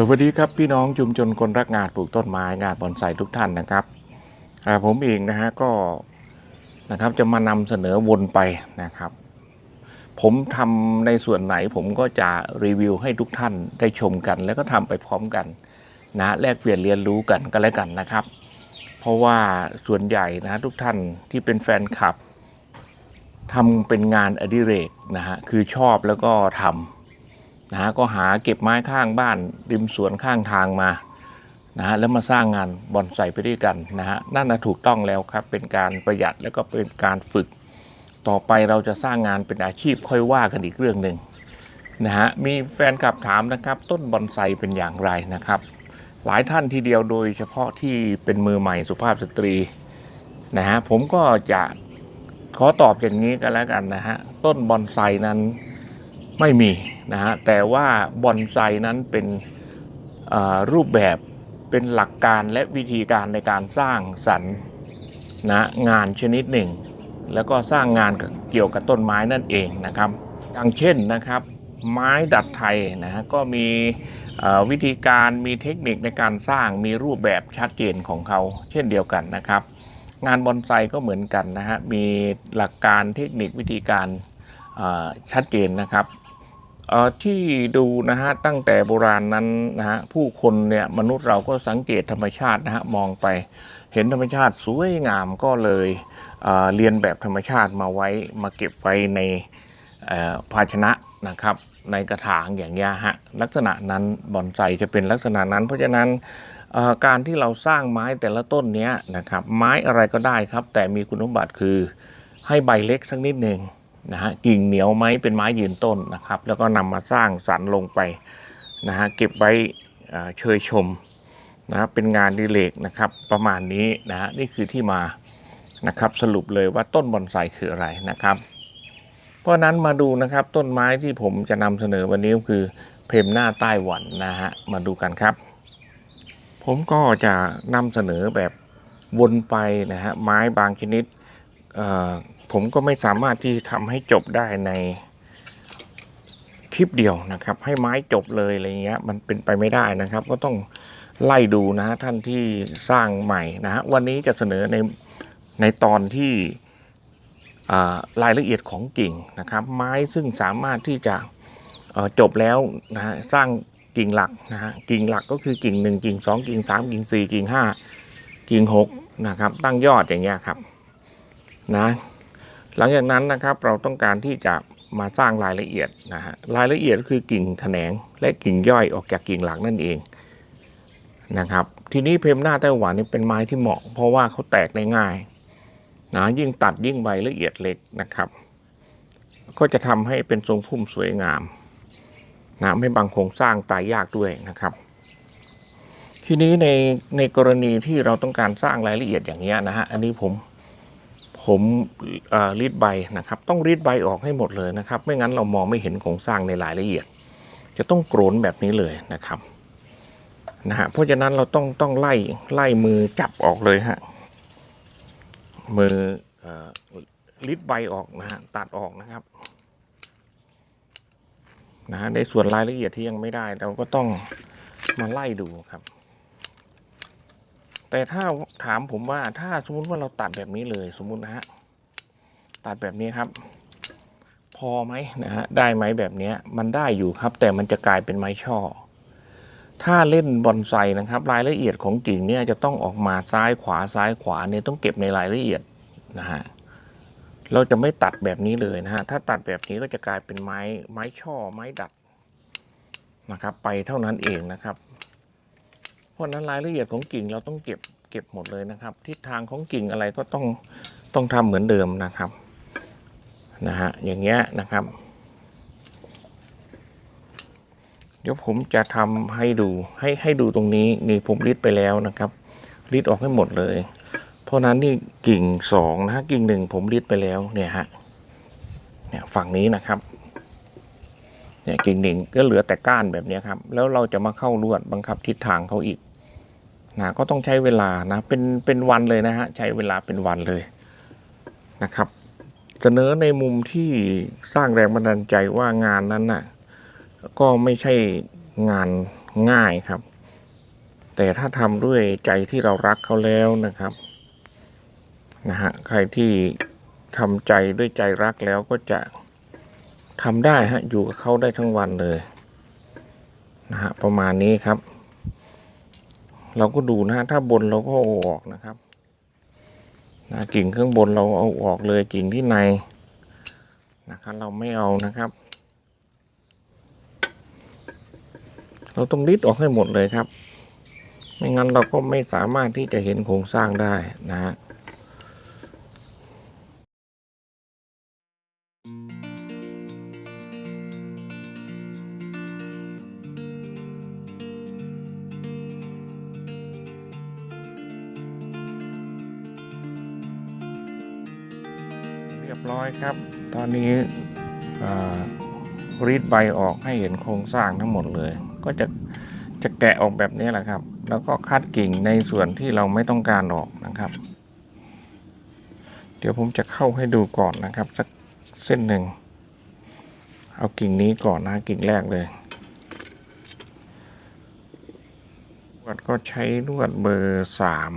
สวัสดีครับพี่น้องชุมชนคนรักงานปลูกต้นไม้งานบอนไซทุกท่านนะครับผมเองนะฮะก็นะครับจะมานำเสนอวนไปนะครับ ผมทำในส่วนไหนผมก็จะรีวิวให้ทุกท่านได้ชมกัน แล้วก็ทำไปพร้อมกันนะแลกเปลี่ยนเรียนรู้กันก็แล้วกันนะครับ เพราะว่าส่วนใหญ่นะทุกท่านที่เป็นแฟนคลับทำเป็นงานอดิเรกนะฮะคือชอบแล้วก็ทำ นะฮะก็หาเก็บไม้ข้างบ้าน ริมสวนข้างทางมานะฮะแล้วมาสร้างงานบอนไซไปด้วยกันนะฮะนั่นนะถูกต้องแล้วครับเป็นการประหยัดแล้วก็เป็นการฝึก ต่อไปเราจะสร้างงานเป็นอาชีพค่อยว่ากันอีกเรื่องหนึ่งนะฮะมีแฟนคลับถามนะครับ ต้นบอนไซเป็นอย่างไรนะครับ หลายท่านทีเดียวโดยเฉพาะที่เป็นมือใหม่สุภาพสตรีนะฮะผมก็จะขอตอบอย่างนี้กันแล้วกันนะฮะต้นบอนไซนั้น ไม่มีนะฮะแต่ว่าบอนไซนั้นเป็นรูปแบบเป็นหลักการและวิธีการในการสร้างสรรค์นะงานชนิดหนึ่ง แล้วก็สร้างงานเกี่ยวกับต้นไม้นั่นเองนะครับอย่างเช่นนะครับ ไม้ดัดไทยนะฮะก็มีวิธีการมีเทคนิคในการสร้างมีรูปแบบชัดเจนของเขา เช่นเดียวกันนะครับ งานบอนไซก็เหมือนกันนะฮะมีหลักการเทคนิควิธีการชัดเจนนะครับ ที่ดูนะฮะตั้งแต่โบราณนั้นนะฮะผู้คนเนี่ยมนุษย์เราก็สังเกตธรรมชาตินะฮะมองไป เห็นธรรมชาติสวยงามก็เลยเเรียนแบบธรรมชาติมาไว้มาเก็บไว้ในภาชนะนะครับ ในกระถางอย่างเงี้ยฮะลักษณะนั้นบอนไซจะเป็นลักษณะนั้น เพราะฉะนั้นการที่เราสร้างไม้แต่ละต้นเนี้ยนะครับไม้อะไรก็ได้ครับ แต่มีคุณสมบัติคือให้ใบเล็กสักนิดหนึ่ง นะฮะกิ่งเหนียวไหมเป็นไม้ยืนต้นนะครับ แล้วก็นำมาสร้างสรรค์ลงไปนะฮะเก็บไว้เชยชมนะฮะเป็นงานดิเลกนะครับประมาณนี้นะฮะนี่คือที่มานะครับสรุปเลยว่าต้นบอนไซคืออะไรนะครับ เพราะนั้นมาดูนะครับต้นไม้ที่ผมจะนำเสนอวันนี้ก็คือเพมหน้าใต้หวันนะฮะมาดูกันครับ ผมก็จะนำเสนอแบบวนไปนะฮะไม้บางชนิด ผมก็ไม่สามารถที่ทำให้จบได้ในคลิปเดียวนะครับ ให้ไม้จบเลยอะไรเงี้ย มันเป็นไปไม่ได้นะครับ ก็ต้องไล่ดูนะท่านที่สร้างใหม่นะฮะวันนี้จะเสนอในในตอนที่รายละเอียดของกิ่งนะครับ ไม้ซึ่งสามารถที่จะจบแล้วนะฮะสร้างกิ่งหลักนะฮะกิ่งหลักก็คือกิ่งหนึ่งกิ่งสองกิ่งสามกิ่งสี่กิ่งห้ากิ่งหกนะครับ ตั้งยอดอย่างเงี้ยครับนะ หลังจากนั้นนะครับเราต้องการที่จะมาสร้างรายละเอียดนะฮะรายละเอียดก็คือกิ่งแขนงและกิ่งย่อยออกจากกิ่งหลักนั่นเองนะครับ ทีนี้เพมหน้าไต้หวันนี่เป็นไม้ที่เหมาะ เพราะว่าเขาแตกได้ง่ายนะยิ่งตัดยิ่งใบละเอียดเล็กนะครับ ก็จะทำให้เป็นทรงพุ่มสวยงามนะไม่บางโครงสร้างตายยากด้วยนะครับ ทีนี้ในในกรณีที่เราต้องการสร้างรายละเอียดอย่างเงี้ยนะฮะอันนี้ผม ผมรีดใบนะครับต้องรีดใบออกให้หมดเลยนะครับ ไม่งั้นเรามองไม่เห็นโครงสร้างในรายละเอียด จะต้องโกรนแบบนี้เลยนะครับนะฮะเพราะฉะนั้นเราต้องต้องไล่ไล่มือจับออกเลยฮะมือเอ่อรีดใบออกนะฮะตัดออกนะครับนะฮะในส่วนรายละเอียดที่ยังไม่ได้ เราก็ต้องมาไล่ดูครับ แต่ถ้าถามผมว่าถ้าสมมติว่าเราตัดแบบนี้เลยสมมุตินะฮะตัดแบบนี้ครับ พอไหมนะฮะได้ไหมแบบนี้มันได้อยู่ครับ แต่มันจะกลายเป็นไม้ช่อ ถ้าเล่นบอนไซนะครับ รายละเอียดของกิ่งเนี่ยจะต้องออกมาซ้ายขวาซ้ายขวาเนี่ยต้องเก็บในรายละเอียดนะฮะเราจะไม่ตัดแบบนี้เลยนะฮะถ้าตัดแบบนี้ก็จะกลายเป็นไม้ไม้ช่อไม้ดัดนะครับ ไปเท่านั้นเองนะครับ เพราะนั้นรายละเอียดของกิ่งเราต้องเก็บเก็บหมดเลยนะครับ ทิศทางของกิ่งอะไรก็ต้องต้องทำเหมือนเดิมนะครับนะฮะอย่างเงี้ยนะครับ เดี๋ยวผมจะทำให้ดูให้ให้ดูตรงนี้นี่ผมริดไปแล้วนะครับริดออกให้หมดเลย เพราะนั้นนี่กิ่งสองนะฮะกิ่งหนึ่งผมริดไปแล้วเนี่ยฮะเนี่ยฝั่งนี้นะครับเนี่ยกิ่งหนึ่งก็เหลือแต่ก้านแบบนี้ครับ แล้วเราจะมาเข้าลวดบังคับทิศทางเขาอีก นะก็ต้องใช้เวลานะเป็นเป็นวันเลยนะฮะใช้เวลาเป็นวันเลยนะครับ เสนอในมุมที่สร้างแรงบันดาลใจว่างานนั้นน่ะก็ไม่ใช่งานง่ายครับ แต่ถ้าทำด้วยใจที่เรารักเขาแล้วนะครับนะฮะใครที่ทำใจด้วยใจรักแล้วก็จะทำได้ฮะอยู่กับเขาได้ทั้งวันเลยนะฮะประมาณนี้ครับ เราก็ดูนะถ้าบนเราก็เอาออกนะครับนะกิ่งข้างบนเราเอาออกเลยกิ่งที่ในนะครับเราไม่เอานะครับ เราต้องริดออกให้หมดเลยครับ ไม่งั้นเราก็ไม่สามารถที่จะเห็นโครงสร้างได้นะฮะ รียบร้อยครับ ตอนนี้รีดใบออกให้เห็นโครงสร้างทั้งหมดเลย ก็จะจะแกะออกแบบนี้แหละครับ แล้วก็คัดกิ่งในส่วนที่เราไม่ต้องการออกนะครับ เดี๋ยวผมจะเข้าให้ดูก่อนนะครับสักเส้นหนึ่ง เอากิ่งนี้ก่อนนะกิ่งแรกเลยลวดก็ใช้ลวดเบอร์สาม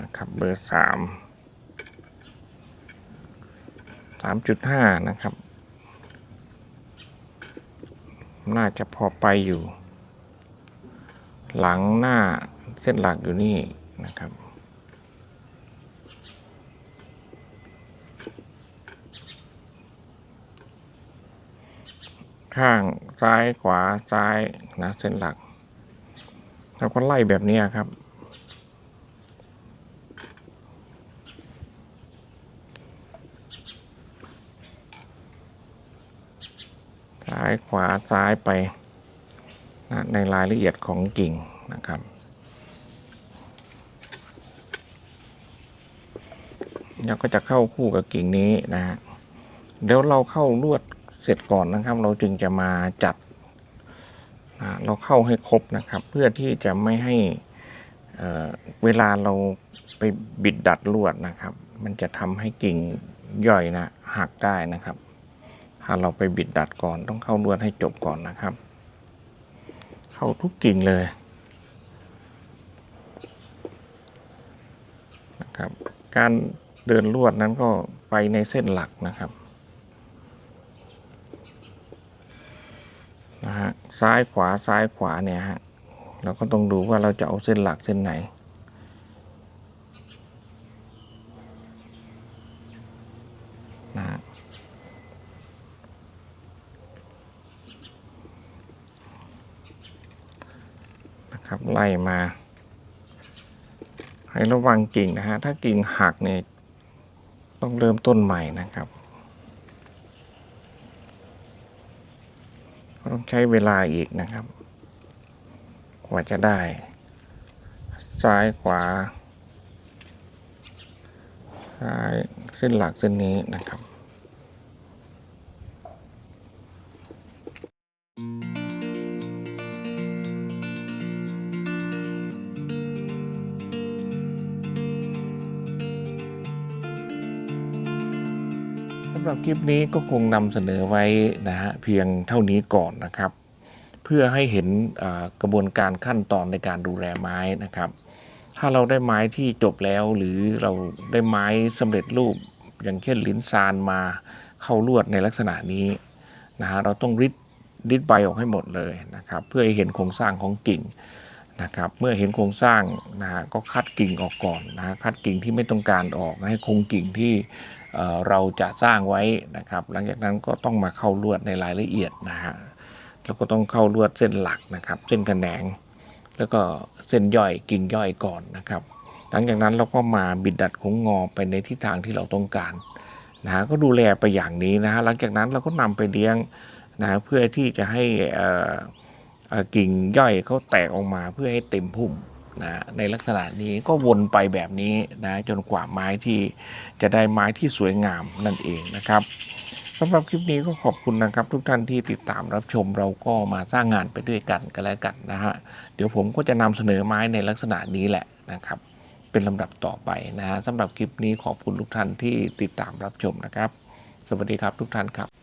นะครับเบอร์สาม สามจุดห้านะครับ น่าจะพอไปอยู่ หลังหน้าเส้นหลักอยู่นี่นะครับข้างซ้ายขวาซ้ายนะเส้นหลัก แล้วก็ไล่แบบนี้ครับ ซ้ายขวาซ้ายไปนะในรายละเอียดของกิ่งนะครับแล้วก็จะเข้าคู่กับกิ่งนี้นะฮะเดี๋ยวเราเข้าลวดเสร็จก่อนนะครับ เราจึงจะมาจัดนะเราเข้าให้ครบนะครับ เพื่อที่จะไม่ให้เเวลาเราไปบิดดัดลวดนะครับ มันจะทำให้กิ่งย่อยนะหักได้นะครับ ถ้าเราไปบิดดัดก่อนต้องเข้าลวดให้จบก่อนนะครับ เข้าทุกกิ่งเลยนะครับ การเดินลวดนั้นก็ไปในเส้นหลักนะครับนะฮะซ้ายขวาซ้ายขวาเนี่ยฮะเราก็ต้องดูว่าเราจะเอาเส้นหลักเส้นไหนนะฮะ นะครับ ไล่มา ให้ระวังกิ่งนะฮะ ถ้ากิ่งหักเนี่ยต้องเริ่มต้นใหม่นะครับ ต้องใช้เวลาอีกนะครับ กว่าจะได้ ซ้ายขวา ซ้ายเส้นหลักเส้นนี้นะครับำหรับคลิปนี้ก็คงนำเสนอไว้นะฮะเพียงเท่านี้ก่อนนะครับ เพื่อให้เห็นกระบวนการขั้นตอนในการดูแลไม้นะครับ ถ้าเราได้ไม้ที่จบแล้วหรือเราได้ไม้สำเร็จรูป อย่างเช่นลิ้นซานมาเข้าลวดในลักษณะนี้นะฮะเราต้องริดริดใบออกให้หมดเลยนะครับ เพื่อให้เห็นโครงสร้างของกิ่งนะครับ เมื่อเห็นโครงสร้างนะฮะก็คัดกิ่งออกก่อนนะฮะคัดกิ่งที่ไม่ต้องการออกให้คงกิ่งที่ เราจะสร้างไว้นะครับ หลังจากนั้นก็ต้องมาเข้าลวดในรายละเอียดนะฮะแล้วก็ต้องเข้าลวดเส้นหลักนะครับ เส้นกระแหนง แล้วก็เส้นย่อยกิ่งย่อยก่อนนะครับ หลังจากนั้นเราก็มาบิดดัดโค้งงอไปในทิศทางที่เราต้องการนะฮะก็ดูแลไปอย่างนี้นะฮะหลังจากนั้นเราก็นำไปเลี้ยงนะฮะเพื่อที่จะให้กิ่งย่อยเขาแตกออกมาเพื่อให้เต็มพุ่ม นะในลักษณะนี้ก็วนไปแบบนี้นะจนกว่าไม้ที่จะได้ไม้ที่สวยงามนั่นเองนะครับสำหรับคลิปนี้ก็ขอบคุณนะครับ ทุกท่านที่ติดตามรับชมเราก็มาสร้างงานไปด้วยกันกันแล้วกันนะฮะเดี๋ยวผมก็จะนำเสนอไม้ในลักษณะนี้แหละนะครับ เป็นลำดับต่อไปนะฮะสำหรับคลิปนี้ขอบคุณทุกท่านที่ติดตามรับชมนะครับ สวัสดีครับทุกท่านครับ